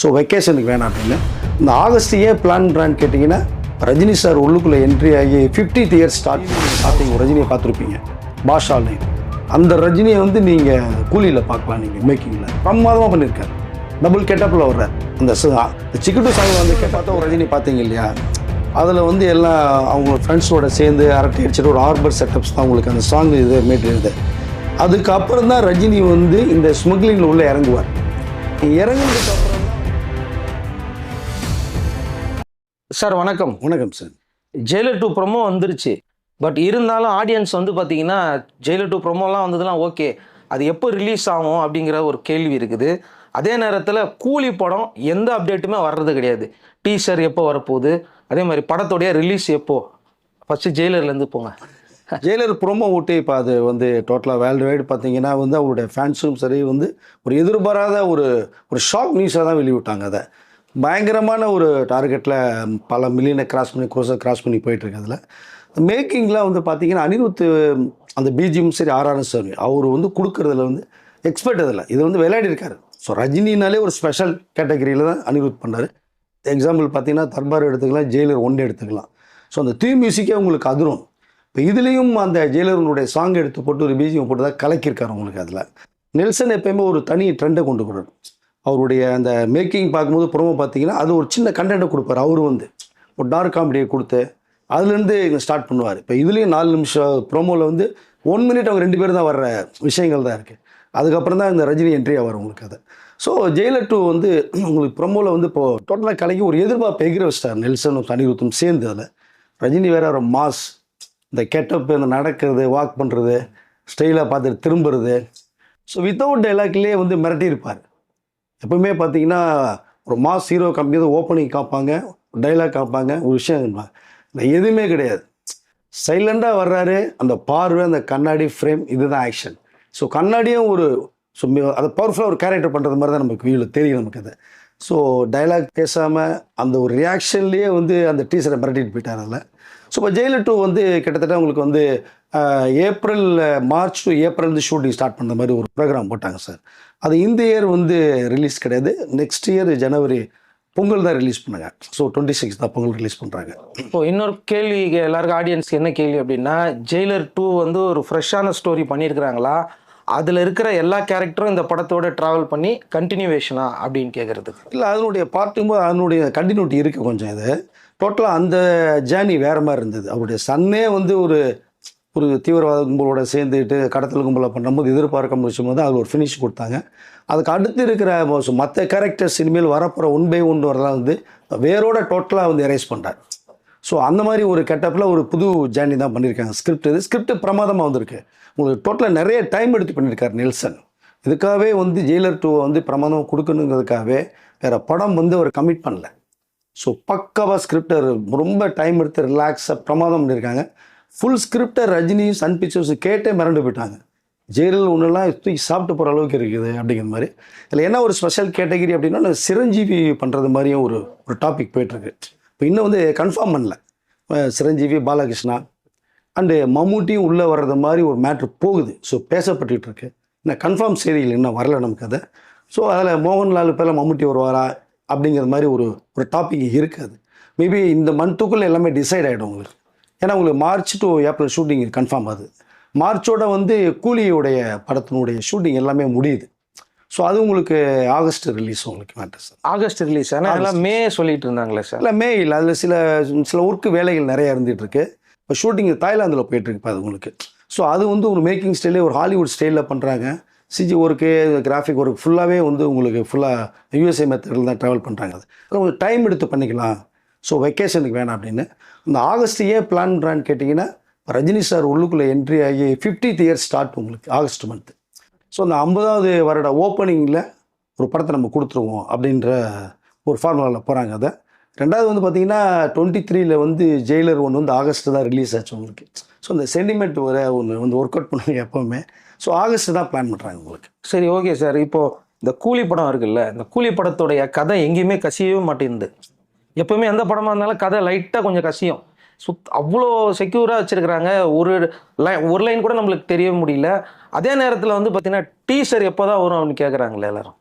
So வெக்கேஷனுக்கு வேணாம் அப்படின்னு. இந்த ஆகஸ்ட் ஏன் பிளான் பண்ணுறான்னு கேட்டிங்கன்னா ரஜினி சார் உள்ளுக்குள்ளே என்ட்ரி ஆகி ஃபிஃப்டித் இயர் ஸ்டார்ட் பார்த்தீங்க ரஜினியை பார்த்துருப்பீங்க. பாஷாலையும் அந்த ரஜினியை வந்து நீங்கள் கூலியில் பார்க்கலாம் நீங்கள் மேக்கிங்கில் பிரமாதமாக பண்ணியிருக்காரு டபுள் கெட்டப்பில் வர்ற அந்த சிக்கட்டு சாங் வந்து பார்த்தா ஒரு ரஜினி பார்த்தீங்க இல்லையா? அதில் வந்து எல்லாம் அவங்க ஃப்ரெண்ட்ஸோட சேர்ந்து அரட்டை அடிச்சுட்டு ஒரு ஆர்பர் செட்டப்ஸ் தான் உங்களுக்கு அந்த சாங் இது மேட்டு அதுக்கப்புறம் தான் ரஜினி வந்து இந்த ஸ்மக்லிங்கில் உள்ளே இறங்குவார். இறங்குனதுக்கு அப்புறம் சார் வணக்கம். வணக்கம் சார் ஜெயிலர் டூ ப்ரோமோ வந்துருச்சு. பட் இருந்தாலும் ஆடியன்ஸ் வந்து பார்த்தீங்கன்னா ஜெயிலர் டூ ப்ரோமோலாம் வந்ததுலாம் ஓகே அது எப்போ ரிலீஸ் ஆகும் அப்படிங்கிற ஒரு கேள்வி இருக்குது. அதே நேரத்தில் கூலி படம் எந்த அப்டேட்டுமே வர்றது கிடையாது. டீசர் எப்போ வரப்போகுது? அதே மாதிரி படத்துடைய ரிலீஸ் எப்போ? ஃபஸ்ட்டு ஜெயிலர்லேருந்து போங்க. ஜெயிலர் ப்ரோமோ விட்டு இப்போ அது வந்து டோட்டலாக வேர்ல்டு வைடு பார்த்தீங்கன்னா வந்து அவருடைய ஃபேன்ஸும் சரி வந்து ஒரு எதிர்பாராத ஒரு ஒரு ஷாக் நியூஸாக தான் வெளியிட்டாங்க அதை. பயங்கரமான ஒரு டார்கெட்டில் பல மில்லியனை கிராஸ் பண்ணி கோர்ஸை கிராஸ் பண்ணி போயிட்டுருக்கு அதில். மேக்கிங்லாம் வந்து பார்த்தீங்கன்னா அனிருத் அந்த பிஜியும் சரி ஆர்ஆர்எஸ் சாமி அவர் வந்து கொடுக்குறதுல வந்து எக்ஸ்பர்ட் அதில். இது வந்து விளையாடி இருக்காரு. ஸோ ரஜினினாலே ஒரு ஸ்பெஷல் கேட்டகரியில் தான் அனிருத் பண்ணார். எக்ஸாம்பிள் பார்த்தீங்கன்னா தர்பார் எடுத்துக்கலாம் ஜெயிலர் ஒன் எடுத்துக்கலாம். ஸோ அந்த தீ மியூசிக்கே உங்களுக்கு அதிரும். இப்போ இதுலேயும் அந்த ஜெயிலருடைய சாங் எடுத்து போட்டு ஒரு பீஜியம் போட்டு தான் கலக்கியிருக்காரு உங்களுக்கு அதில். நெல்சன் எப்பயுமே ஒரு தனி ட்ரெண்டை கொண்டு போகிறார் அவருடைய அந்த மேக்கிங் பார்க்கும்போது ப்ரோமோ பார்த்தீங்கன்னா அது ஒரு சின்ன கண்டென்ட்டை கொடுப்பார். அவர் வந்து ஒரு டார்க் காமெடியை கொடுத்து அதுலேருந்து இங்கே ஸ்டார்ட் பண்ணுவார். இப்போ இதுலேயும் நாலு நிமிஷம் ப்ரோமோவில் வந்து ஒன் மினிட் அவங்க ரெண்டு பேர் தான் வர்ற விஷயங்கள் தான் இருக்குது அதுக்கப்புறம் தான் இந்த ரஜினி என்ட்ரி ஆவார் உங்களுக்கு அதை. ஸோ ஜெயிலர் டூ வந்து உங்களுக்கு ப்ரோமோவில் வந்து இப்போ டோட்டலாக கலக்கி ஒரு எதிர்பார்ப்பு எகிர வச்சிட்டார். நெல்சனும் சனிகுத்தும் சேர்ந்து அதில். ரஜினி வேற ஒரு மாஸ் இந்த கெட்டப்பு இந்த நடக்கிறது வாக் பண்ணுறது ஸ்டைலாக பார்த்துட்டு திரும்புறது. ஸோ வித்தவுட் டைலாக்லேயே வந்து மிரட்டியிருப்பார் எப்பவுமே பார்த்தீங்கன்னா ஒரு மாஸ் ஹீரோ கம்பெனி ஓப்பனிங் காப்பாங்க டைலாக் காப்பாங்க ஒரு விஷயம் இருப்பாங்க. எதுவுமே கிடையாது. சைலண்டாக வர்றாரு அந்த பார்வை அந்த கண்ணாடி ஃப்ரேம் இதுதான் ஆக்ஷன் ஸோ கண்ணாடியும் ஒரு ஸோ அதை பவர்ஃபுல்லாக ஒரு கேரக்டர் பண்ணுறது மாதிரி தான் நமக்கு வீடு தெரியும் நமக்கு அது. ஸோ டைலாக் பேசாமல் அந்த ஒரு ரியாக்ஷன்லேயே வந்து அந்த டீச்சரை மிரட்டிட்டு போயிட்டார் அதில். ஸோ இப்போ ஜெயிலர் டூ வந்து கிட்டத்தட்ட உங்களுக்கு வந்து ஏப்ரல் மார்ச் டு ஏப்ரல் வந்து ஷூட்டிங் ஸ்டார்ட் பண்ணுற மாதிரி ஒரு ப்ரோக்ராம் போட்டாங்க சார் அது இந்த இயர் வந்து ரிலீஸ் கிடையாது. நெக்ஸ்ட் இயர் ஜனவரி பொங்கல் தான் ரிலீஸ் பண்ணாங்க. ஸோ டுவெண்ட்டி சிக்ஸ் தான் பொங்கல் ரிலீஸ் பண்ணுறாங்க இப்போ இன்னொரு கேள்வி எல்லாருக்கும் ஆடியன்ஸ்க்கு என்ன கேள்வி அப்படின்னா ஜெயிலர் டூ வந்து ஒரு ஃப்ரெஷ்ஷான ஸ்டோரி பண்ணியிருக்கிறாங்களா அதில் இருக்கிற எல்லா கேரக்டரும் இந்த படத்தோட ட்ராவல் பண்ணி கண்டினியூவேஷனா அப்படின்னு கேட்குறது இல்லை அதனுடைய பார்ட்டும் அதனுடைய கண்டினியூட்டி இருக்குது கொஞ்சம் இது. டோட்டலாக அந்த ஜேர்னி வேறு மாதிரி இருந்தது. அவருடைய சன்னே வந்து ஒரு ஒரு தீவிரவாத கும்பலோட சேர்ந்துட்டு கடத்தல் கும்பலை பண்ணும்போது எதிர்பார்க்க முடிச்சும் போது அதில் ஒரு ஃபினிஷ் கொடுத்தாங்க. அதுக்கு அடுத்து இருக்கிற மற்ற கேரக்டர்ஸ் இனிமேல் வரப்போகிற ஒன் பை ஒன் வரலாம் வந்து வேரோட டோட்டலாக வந்து எரேஸ் பண்ணுறாரு ஸோ அந்த மாதிரி ஒரு கெட்டப்பில் ஒரு புது ஜேர்னி தான் பண்ணியிருக்காங்க ஸ்கிரிப்ட் இது. ஸ்கிரிப்ட் பிரமாதமாக வந்திருக்கு. உங்களுக்கு டோட்டலாக நிறைய டைம் எடுத்து பண்ணியிருக்காரு நெல்சன் இதுக்காகவே வந்து ஜெயிலர் டூவை வந்து பிரமாதம் கொடுக்கணுங்கிறதுக்காகவே வேறு படம் வந்து அவர் கமிட் பண்ணல. ஸோ பக்காவாக ஸ்கிரிப்டர் ரொம்ப டைம் எடுத்து ரிலாக்ஸாக பிரமாதம் பண்ணியிருக்காங்க ஃபுல் ஸ்கிரிப்டர் ரஜினியும் சன் பிக்சர்ஸும் கேட்டே மிரண்டு போயிட்டாங்க. ஜெயிலில் ஒன்றுலாம் தூக்கி சாப்பிட்டு போகிற அளவுக்கு இருக்குது அப்படிங்கிற மாதிரி. இதில் என்ன ஒரு ஸ்பெஷல் கேட்டகரி அப்படின்னா நான் சிரஞ்சீவி பண்ணுறது மாதிரியும் ஒரு ஒரு டாபிக் போயிட்டுருக்கு இப்போ இன்னும் வந்து கன்ஃபார்ம் பண்ணல. சிரஞ்சீவி பாலகிருஷ்ணா அண்டு மம்முட்டியும் உள்ளே வர்றது மாதிரி ஒரு மேட்ரு போகுது. ஸோ பேசப்பட்டு இருக்கு இன்னும் கன்ஃபார்ம் செய்திகள் இன்னும் வரல நமக்கு அதை. ஸோ அதில் மோகன்லால் பேரில் மம்முட்டி வருவாரா அப்படிங்கிற மாதிரி ஒரு ஒரு டாபிக் இருக்காது மேபி இந்த மந்த்துக்குள்ளே எல்லாமே டிசைட் ஆகிடும் உங்களுக்கு. ஏன்னா உங்களுக்கு March to April shooting confirm ஆகுது. மார்ச்சோட வந்து கூலியுடைய படத்தினுடைய ஷூட்டிங் எல்லாமே முடியுது. ஸோ அது உங்களுக்கு ஆகஸ்ட் ரிலீஸ் உங்களுக்கு மேட்டர் சார் ஆகஸ்ட் ரிலீஸ் ஆனால் எல்லாம் மே சொல்லிட்டு இருந்தாங்களே சார். இல்லை மே இல்லை. அதில் சில சில ஒர்க்கு வேலைகள் நிறைய இருந்துட்டு இருக்கு இப்போ ஷூட்டிங் தாய்லாந்தில் போயிட்டு இருக்கு அது உங்களுக்கு. ஸோ அது வந்து ஒரு மேக்கிங் ஸ்டைலே ஒரு ஹாலிவுட் ஸ்டைலில் பண்ணுறாங்க சிஜி ஒர்க்கு கிராஃபிக் ஒர்க் ஃபுல்லாகவே வந்து உங்களுக்கு ஃபுல்லாக யூஎஸ்ஏ மெத்தடில் தான் ட்ராவல் பண்ணுறாங்க அது. உங்களுக்கு டைம் எடுத்து பண்ணிக்கலாம். ஸோ வெக்கேஷனுக்கு வேணாம் அப்படின்னு. இந்த ஆகஸ்ட் ஏன் பிளான் பண்ணுறான்னு கேட்டிங்கன்னா ரஜினி சார் உள்ளுக்குள்ளே என்ட்ரி ஆகி ஃபிஃப்டித் இயர் ஸ்டார்ட் உங்களுக்கு ஆகஸ்ட் மந்த் ஸோ அந்த ஐம்பதாவது வருட ஓப்பனிங்கில் ஒரு படத்தை நம்ம கொடுத்துருவோம் அப்படின்ற ஒரு ஃபார்முலாவில் போகிறாங்க அதை. ரெண்டாவது வந்து பார்த்தீங்கன்னா டுவெண்ட்டி த்ரீயில் வந்து ஜெயிலர் ஒன்று வந்து ஆகஸ்ட்டு தான் ரிலீஸ் ஆச்சு உங்களுக்கு. ஸோ அந்த சென்டிமெண்ட் வர ஒன்று வந்து ஒர்க் அவுட் பண்ணுவாங்க எப்போவுமே. ஸோ ஆகஸ்ட் தான் பிளான் பண்ணுறாங்க உங்களுக்கு. சரி ஓகே சார் இப்போது இந்த கூலி படம் இருக்குல்ல இந்த கூலி படத்துடைய கதை எங்கேயுமே கசியவே மாட்டேங்குது. எப்போவுமே எந்த படமாக இருந்தாலும் கதை லைட்டாக கொஞ்சம் கசியும். சுத் அவ்வளோ செக்யூராக வச்சிருக்கிறாங்க. ஒரு லைன் ஒரு லைன் கூட நம்மளுக்கு தெரிய முடியல. அதே நேரத்தில் வந்து பார்த்தீங்கன்னா டீசர் எப்போ தான் வரும் அப்படின்னு கேட்குறாங்களே எல்லோரும்.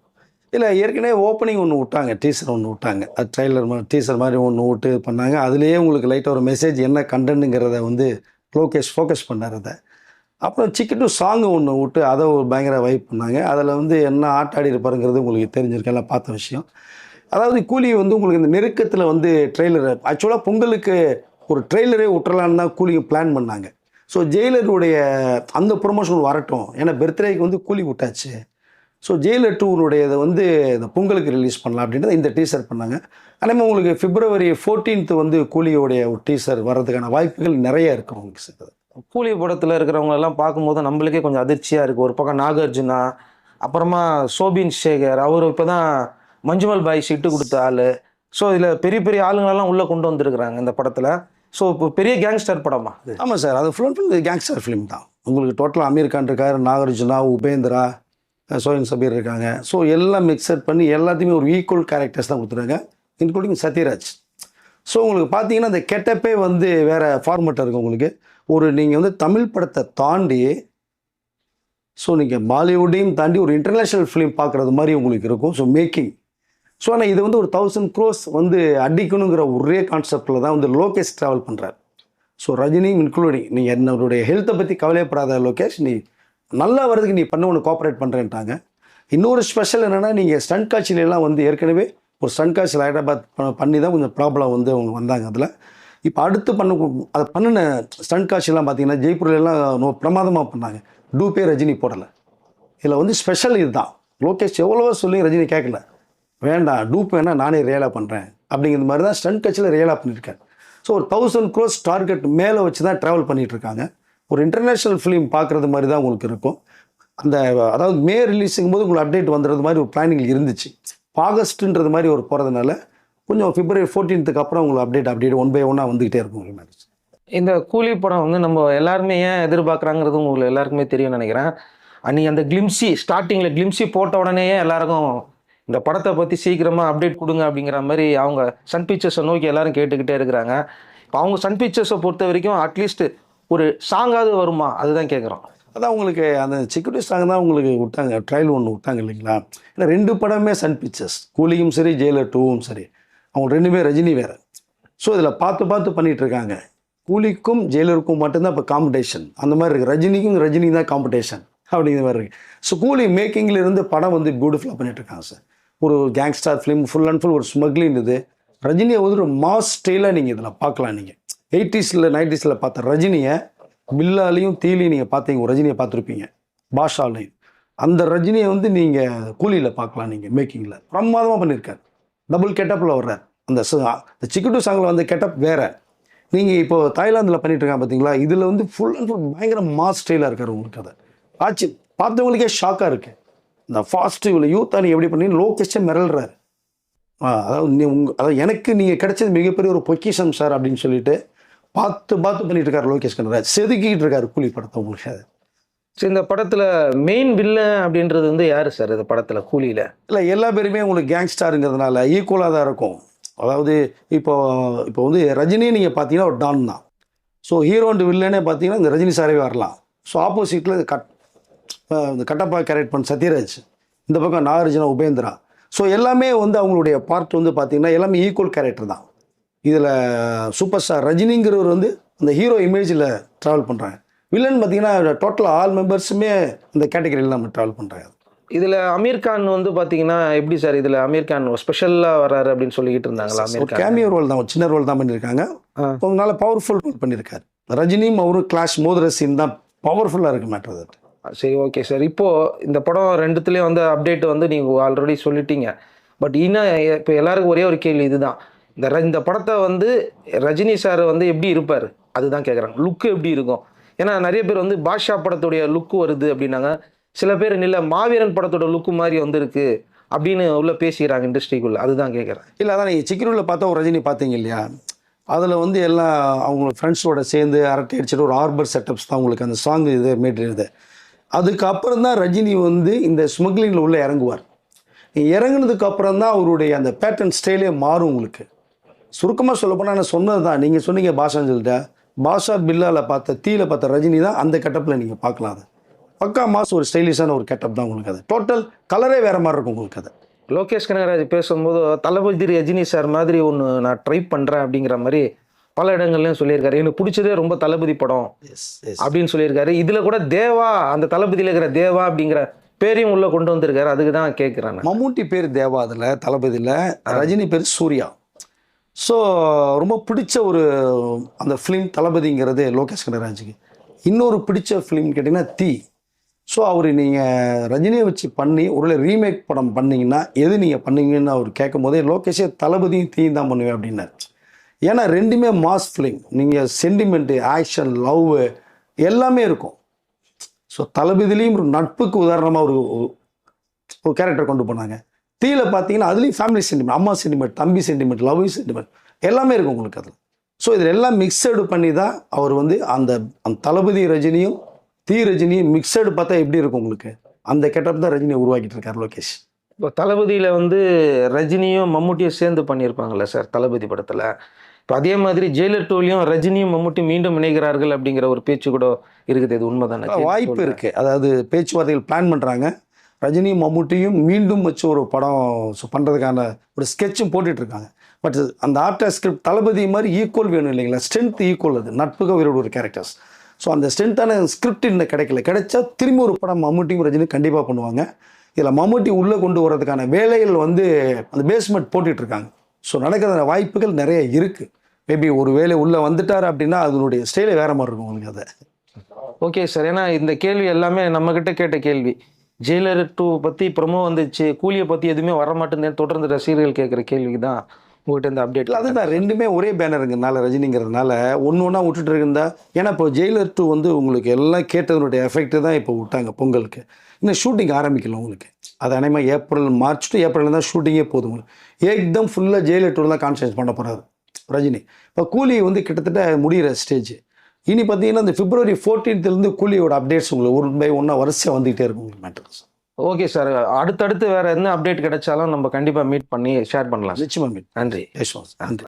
இல்லை ஏற்கனவே ஓப்பனிங் ஒன்று விட்டாங்க. டீசர் ஒன்று விட்டாங்க. அது ட்ரைலர் மாதிரி டீசர் மாதிரி ஒன்று விட்டு பண்ணாங்க. அதுலேயே உங்களுக்கு லைட்டாக ஒரு மெசேஜ் என்ன கண்டென்ட்டுங்கிறத வந்து லோகேஷ் ஃபோக்கஸ் பண்ணார் அதை. அப்புறம் சிக்கிட்டு சாங்கு ஒன்று விட்டு அதை ஒரு பயங்கர வைப் பண்ணாங்க. அதில் வந்து என்ன ஆட்டாடி இருப்பாருங்கிறது உங்களுக்கு தெரிஞ்சிருக்கு எல்லாம் பார்த்த விஷயம். அதாவது கூலி வந்து உங்களுக்கு இந்த நெருக்கத்தில் வந்து ட்ரெய்லர் ஆக்சுவலாக பொங்கலுக்கு ஒரு ட்ரெய்லரே விட்டுறலான்னு தான் கூலிக்கு பிளான் பண்ணாங்க. ஸோ ஜெயிலருடைய அந்த ப்ரொமோஷன் வரட்டும். ஏன்னா பர்த்டேக்கு வந்து கூலி விட்டாச்சு. ஸோ ஜெயிலர் டூனுடையதை வந்து இந்த பொங்கலுக்கு ரிலீஸ் பண்ணலாம் அப்படின்றத இந்த டீசர் பண்ணாங்க. அதே உங்களுக்கு பிப்ரவரி 14th வந்து கூலியோடைய ஒரு டீசர் வர்றதுக்கான வாய்ப்புகள் நிறைய இருக்கும் உங்களுக்கு கூலி படத்தில் இருக்கிறவங்க எல்லாம் பார்க்கும்போது நம்மளுக்கே கொஞ்சம் அதிர்ச்சியாக இருக்குது ஒரு பக்கம் நாகார்ஜுனா அப்புறமா சோபின் சேகர் அவர் இப்போ தான் மஞ்சுமல் பாய் சிட்டு கொடுத்த ஆள். ஸோ இதில் பெரிய பெரிய ஆளுங்களெல்லாம் உள்ளே கொண்டு வந்திருக்கிறாங்க இந்த படத்தில். ஸோ இப்போ பெரிய கேங்ஸ்டர் படமா ஆமாம் சார் அது full and full gangster film தான். உங்களுக்கு டோட்டலாக அமீர் கான் இருக்கார் நாகார்ஜுனா உபேந்திரா சோயன் சபீர் இருக்காங்க. ஸோ எல்லாம் மிக்சட் பண்ணி எல்லாத்தையுமே ஒரு ஈக்குவல் கேரக்டர்ஸ் தான் கொடுத்துருக்காங்க இன்க்ளூடிங் சத்யராஜ். ஸோ உங்களுக்கு பார்த்தீங்கன்னா அந்த கெட்டப்பே வந்து வேறு ஃபார்மேட்டாக இருக்கும் உங்களுக்கு. ஒரு நீங்கள் வந்து தமிழ் படத்தை தாண்டி ஸோ நீங்கள் பாலிவுட்டையும் தாண்டி ஒரு இன்டர்நேஷ்னல் ஃபிலிம் பார்க்குறது மாதிரி உங்களுக்கு இருக்கும். ஸோ மேக்கிங் ஸோ ஆனால் இது வந்து ஒரு தௌசண்ட் க்ரோஸ் வந்து அடிக்கணுங்கிற ஒரே கான்செப்டில் தான் வந்து லோகேஷ் ட்ராவல் பண்ணுறாரு ஸோ ரஜினியும் இன்க்ளூடிங் நீ என்னோடைய ஹெல்த்தை பற்றி கவலையப்படாத லோகேஷ் நீ நல்லா வரதுக்கு நீ பண்ண ஒன்று கோஆப்ரேட் பண்ணுறேன்ட்டாங்க இன்னொரு ஸ்பெஷல் என்னென்னா நீங்கள் ஸ்டண்ட் காட்சியிலலாம் வந்து ஏற்கனவே ஒரு ஸ்டண்ட் காட்சியில் ஹைதராபாத் பண்ணி தான் கொஞ்சம் ப்ராப்ளம் வந்து அவங்க வந்தாங்க அதில். இப்போ அடுத்து பண்ண அதை பண்ணின ஸ்டண்ட் காட்சியெல்லாம் பார்த்தீங்கன்னா ஜெய்ப்பூர்லாம் ரொம்ப பிரமாதமாக பண்ணாங்க. டூ பே ரஜினி போடலை. இதில் வந்து ஸ்பெஷல் இதுதான். லோகேஷ் எவ்வளவோ சொல்லி ரஜினி கேட்கல வேண்டாம் டூப் வேணா நானே ரியலாக பண்ணுறேன் அப்படிங்கிற மாதிரி தான் ஸ்டண்ட் கட்சியில் ரியலாக பண்ணியிருக்காரு. ஸோ ஒரு தௌசண்ட் க்ரோஸ் டார்கெட் மேலே வச்சு தான் ட்ராவல் பண்ணிகிட்ருக்காங்க ஒரு இன்டர்நேஷ்னல் ஃபிலிம் பார்க்குறது மாதிரி தான் உங்களுக்கு இருக்கும். அந்த அதாவது மே ரிலீஸுங்கும் போது உங்களுக்கு அப்டேட் வந்துடுறது மாதிரி ஒரு பிளானிங் இருந்துச்சு. ஆகஸ்ட்டுன்றது மாதிரி ஒரு போகிறதுனால கொஞ்சம் பிப்ரவரி ஃபோர்டீன்த்துக்கு அப்புறம் உங்களுக்கு அப்டேட் அப்டேட் ஒன் பை ஒன்னாக வந்துகிட்டே இருக்கும் உங்களுக்கு இந்த கூலி படம் வந்து நம்ம எல்லாருமே ஏன் எதிர்பார்க்குறாங்கிறது உங்களுக்கு எல்லாருக்குமே தெரியும்னு நினைக்கிறேன். அன்னைக்கு அந்த கிளிம்சி ஸ்டார்டிங்கில் கிளிம்சி போட்ட உடனேயே எல்லாருக்கும் இந்த படத்தை பற்றி சீக்கிரமாக அப்டேட் கொடுங்க அப்படிங்கிற மாதிரி அவங்க சன் பிக்சர்ஸை நோக்கி எல்லாரும் கேட்டுக்கிட்டே இருக்கிறாங்க. இப்போ அவங்க சன் பிக்சர்ஸை பொறுத்த வரைக்கும் அட்லீஸ்ட் ஒரு சாங்காவது வருமா? அதுதான் கேட்குறோம் அதான் உங்களுக்கு அந்த செக்யூரிட்டி சாங் தான் உங்களுக்கு விட்டாங்க. ட்ரையல் ஒன்று விட்டாங்க இல்லைங்களா? ஏன்னா ரெண்டு படமே சன் பிக்சர்ஸ் கூலியும் சரி ஜெயிலர் டூவும் சரி. அவங்க ரெண்டுமே ரஜினி வேறு. ஸோ இதில் பார்த்து பார்த்து பண்ணிகிட்ருக்காங்க இருக்காங்க. கூலிக்கும் ஜெயிலருக்கும் மட்டும்தான் இப்போ காம்படிஷன் அந்த மாதிரி இருக்குது ரஜினிக்கும் ரஜினி தான் காம்படிஷன் அப்படிங்கிற மாதிரி இருக்குது ஸோ கூலி மேக்கிங்கில் இருந்து படம் வந்து பியூட்டிஃபுல்லாக பண்ணிகிட்டு இருக்காங்க சார் ஒரு gangster film full and full ஒரு ஸ்மக்லிங் இது. ரஜினியை வந்து ஒரு மாஸ் ஸ்டைலாக நீங்கள் இதில் பார்க்கலாம் நீங்கள் எயிட்டிஸில் நைன்டிஸில் பார்த்த ரஜினியை பில்லாலையும் தீலையும் நீங்கள் பார்த்தீங்க ரஜினியை பார்த்துருப்பீங்க. பாஷாலையும். அந்த ரஜினியை வந்து நீங்கள் கூலியில் பார்க்கலாம் நீங்கள் மேக்கிங்கில் பிரமாதமாக பண்ணியிருக்காரு டபுள் கெட்டப்பில் வர்றார். அந்த ச- அந்த சாங்கில் வந்து கெட்டப் வேறு. நீங்கள் இப்போ தாய்லாந்தில் பண்ணிட்டு இருக்காங்க பார்த்தீங்களா? இதில் வந்து ஃபுல் அண்ட் ஃபுல் பயங்கர மாஸ் ஸ்டைலாக இருக்கார் உங்களுக்கு அதை. ஆச்சு பார்த்தவங்களுக்கே ஷாக்காக இருக்குது இந்த ஃபாஸ்ட்டு இவ்வளோ யூத்தாக நீங்கள் எப்படி பண்ணி லோகேஷே மிரள்றாரு. அதாவது நீ உங்க அதாவது எனக்கு நீங்கள் கிடைச்சது மிகப்பெரிய ஒரு பொக்கிஷம் சார் அப்படின்னு சொல்லிட்டு பார்த்து பார்த்து பண்ணிட்டு இருக்காரு லோகேஷ் கனராஜ் செதுக்கிட்டு இருக்காரு கூலி படத்தை உங்களுக்கு. அது ஸோ இந்த படத்தில் மெயின் வில்லன் அப்படின்றது வந்து யார் சார் இந்த படத்தில் கூலியில்? இல்லை எல்லா பேருமே உங்களுக்கு கேங்ஸ்டாருங்கிறதுனால ஈக்குவலாக தான் இருக்கும். அதாவது இப்போ இப்போ வந்து ரஜினி நீங்கள் பார்த்தீங்கன்னா ஒரு டான் தான். ஸோ ஹீரோ அண்ட் வில்லனே பார்த்தீங்கன்னா இந்த ரஜினி சாரே வரலாம். ஸோ ஆப்போசிட்டில் கட் இந்த கட்டப்பா கேரக்ட் பண்ண சத்யராஜ் இந்த பக்கம் நாகார்ஜுனா உபேந்திரா. ஸோ எல்லாமே வந்து அவங்களுடைய பார்ட் வந்து பார்த்தீங்கன்னா எல்லாமே ஈக்குவல் கேரக்டர் தான். இதில் சூப்பர் ஸ்டார் ரஜினிங்கிறவர் வந்து அந்த ஹீரோ இமேஜில் ட்ராவல் பண்ணுறாங்க வில்லன் பார்த்தீங்கன்னா டோட்டலாக ஆல் மெம்பர்ஸுமே இந்த கேட்டகரியில் நம்ம ட்ராவல் பண்ணுறாங்க இதில் அமீர் கான் வந்து பார்த்தீங்கன்னா எப்படி சார் இதில் அமீர் கான் ஸ்பெஷலாக வர்றாரு அப்படின்னு சொல்லிக்கிட்டு இருந்தாங்களா அமீர் கான்? கேமியோ ரோல் தான் சின்ன ரோல் தான் பண்ணியிருக்காங்க நாள் பவர்ஃபுல் ரோல் பண்ணியிருக்காரு ரஜினியும் அவரும் கிளாஷ் மோதிர சீன் தான் பவர்ஃபுல்லாக இருக்கு மேட்ரு சரி ஓகே சார் இப்போது இந்த படம் ரெண்டுத்துலேயும் வந்து அப்டேட் வந்து நீங்கள் ஆல்ரெடி சொல்லிட்டீங்க. பட் இன்னும் இப்போ எல்லாருக்கும் ஒரே ஒரு கேள்வி இதுதான். இந்த ர- இந்த படத்தை வந்து ரஜினி சார் வந்து எப்படி இருப்பார்? அதுதான் கேட்குறாங்க லுக்கு எப்படி இருக்கும்? ஏன்னா நிறைய பேர் வந்து பாஷா படத்துடைய லுக்கு வருது அப்படின்னாங்க. சில பேர் இல்லை மாவீரன் படத்தோட லுக்கு மாதிரி வந்திருக்கு அப்படின்னு உள்ள பேசிக்கிறாங்க இண்டஸ்ட்ரிக்குள்ள அதுதான் கேட்குறேன் இல்லை அதான் நீங்கள் சிக்கனூரில் பார்த்தா ஒரு ரஜினி பார்த்தீங்க இல்லையா? அதில் வந்து எல்லாம் அவங்க ஃப்ரெண்ட்ஸோட சேர்ந்து அரட்டை அடிச்சுட்டு ஒரு ஆர்பர் செட்டப்ஸ் தான் உங்களுக்கு அந்த சாங் இது மேட்ரு அதுக்கப்புறம் தான் ரஜினி வந்து இந்த ஸ்மக்லிங்கில் உள்ளே இறங்குவார். இறங்குனதுக்கு அப்புறம் தான் அவருடைய அந்த பேட்டர்ன் ஸ்டைலே மாறும் உங்களுக்கு. சுருக்கமாக சொல்லப்போனால் நான் சொன்னது தான் நீங்கள் சொன்னீங்க பாஷான்னு சொல்லிட்டு பாஷா பில்லாவில் பார்த்த தீயில் பார்த்த ரஜினி தான் அந்த கெட்டப்பில் நீங்கள் பார்க்கலாம் அது. பக்கா மாஸ் ஒரு ஸ்டைலிஷான ஒரு கெட்டப் தான் உங்களுக்கு அது. டோட்டல் கலரே வேறு மாதிரி இருக்கும் உங்களுக்கு அது. லோகேஷ் கனகராஜ் பேசும்போது தளபதி ரஜினி சார் மாதிரி ஒன்று நான் ட்ரை பண்ணுறேன் அப்படிங்கிற மாதிரி பல இடங்கள்லையும் சொல்லியிருக்காரு. எனக்கு பிடிச்சதே ரொம்ப தளபதி படம் அப்படின்னு சொல்லியிருக்காரு. இதில் கூட தேவா அந்த தளபதியில் இருக்கிற தேவா அப்படிங்கிற பேரையும் உள்ள கொண்டு வந்திருக்காரு. அதுக்கு தான் கேட்குறேன் மம்மூட்டி பேர் தேவா அதில் தளபதியில். ரஜினி பேர் சூர்யா. ஸோ ரொம்ப பிடிச்ச ஒரு அந்த ஃபிலிம் தளபதிங்கிறது லோகேஷ் கனகராஜுக்கு. இன்னொரு பிடிச்ச ஃபிலிம் கேட்டிங்கன்னா தீ. ஸோ அவர் நீங்கள் ரஜினியை வச்சு பண்ணி ஒரு ரீமேக் படம் பண்ணீங்கன்னா எது நீங்கள் பண்ணீங்கன்னு அவர் கேட்கும் போதே லோகேஷே தளபதியும் தீயும் தான் பண்ணுவேன் அப்படின்னார். ஏன்னா ரெண்டுமே மாஸ் ஃபிலிம் நீங்கள் சென்டிமெண்ட்டு ஆக்ஷன் லவ் எல்லாமே இருக்கும். ஸோ தளபதியிலையும் ஒரு நட்புக்கு உதாரணமாக ஒரு ஒரு- ஒரு கேரக்டர் கொண்டு போனாங்க. தீயில பார்த்தீங்கன்னா அதுலேயும் ஃபேமிலி சென்டிமெண்ட் அம்மா சென்டிமெண்ட் தம்பி சென்டிமெண்ட் லவ் சென்டிமெண்ட் எல்லாமே இருக்கும் உங்களுக்கு அதில். ஸோ இதில் எல்லாம் மிக்சடு பண்ணி தான் அவர் வந்து அந்த அந்த தளபதி ரஜினியும் தீ ரஜினியும் மிக்சடு பார்த்தா எப்படி இருக்கும் உங்களுக்கு? அந்த கெட்டப் தான் ரஜினியை உருவாக்கிட்டு இருக்கார் லோகேஷ். இப்போ தளபதியில் வந்து ரஜினியும் மம்முட்டியும் சேர்ந்து பண்ணியிருப்பாங்கல்ல சார் தளபதி படத்தில்? இப்போ அதே மாதிரி ஜெயிலர் டூலையும் ரஜினியும் மம்முட்டி மீண்டும் இணைகிறார்கள் அப்படிங்கிற ஒரு பேச்சு கூட இருக்குது. இது உண்மைதானே? வாய்ப்பு இருக்கு. அதாவது பேச்சுவார்த்தைகள் பிளான் பண்ணுறாங்க ரஜினியும் மம்முட்டியும் மீண்டும் வச்சு ஒரு படம் பண்றதுக்கான ஒரு ஸ்கெட்சும் போட்டுட்டு இருக்காங்க. பட் அந்த ஆர்டர் ஸ்கிரிப்ட் தளபதி மாதிரி ஈக்குவல் வேணும் இல்லைங்களா? ஸ்ட்ரென்த் ஈக்குவல் அது. நட்புக உயிரோட ஒரு கேரக்டர்ஸ் ஸோ அந்த ஸ்ட்ரென்த்தான ஸ்கிரிப்ட் இன்னும் கிடைக்கல. கிடைச்சா திரும்பி ஒரு படம் மம்முட்டியும் ரஜினி கண்டிப்பாக பண்ணுவாங்க. இதில் மம்முட்டி உள்ளே கொண்டு வரதுக்கான வேலைகள் வந்து அந்த பேஸ்மெண்ட் போட்டுட்டு இருக்காங்க. ஸோ நடக்கிற வாய்ப்புகள் நிறைய இருக்குது மேபி ஒரு வேலை உள்ளே வந்துட்டார் அப்படின்னா அதனுடைய ஸ்டைலே வேற மாதிரி இருக்கும் உங்களுக்கு அதை. ஓகே சார் ஏன்னா இந்த கேள்வி எல்லாமே நம்ம கிட்ட கேட்ட கேள்வி. ஜெயிலர் டூ பற்றி ப்ரொமோ வந்துச்சு. கூலியை பற்றி எதுவுமே வர மாட்டேங்குதுன்னு தொடர்ந்து ரசிகர்கள் கேட்குற கேள்விக்கு தான் உங்கள்கிட்ட இந்த அப்டேட் இல்லை அதுதான். ரெண்டுமே ஒரே பேனருங்கிறனால ரஜினிங்கிறதுனால. ஒன்று ஒன்றா விட்டுட்டு இருந்தா ஏன்னா இப்போ ஜெயிலர் டூ வந்து உங்களுக்கு எல்லாம் கேட்டதனுடைய எஃபெக்ட் தான் இப்போ விட்டாங்க பொங்கலுக்கு. இன்னும் ஷூட்டிங் ஆரம்பிக்கல உங்களுக்கு. அது அனைமா ஏப்ரல் மார்ச் டு ஏப்ரல் தான் ஷூட்டிங்கே போதும் உங்களுக்கு. ஏக்தம் ஃபுல்லாக ஜெயிலர் டூ தான் கான்சன்ட்ரேட் பண்ண போகிறாரு ரஜினி. இப்போ கூலி வந்து கிட்டத்தட்ட முடிகிற ஸ்டேஜ் இனி பார்த்தீங்கன்னா இந்த பிப்ரவரி 14th இருந்து கூலியோட அப்டேட்ஸ் உங்களுக்கு ஒன் பை ஒன்னாக வரிசையாக வந்துகிட்டே இருக்கும் உங்களுக்கு மேட்டர்ஸ் ஓகே சார் அடுத்தடுத்து வேற என்ன அப்டேட் கிடைச்சாலும் நம்ம கண்டிப்பாக மீட் பண்ணி ஷேர் பண்ணலாம். நிச்சயமாக மீட் நன்றி. பேசுவோம். நன்றி.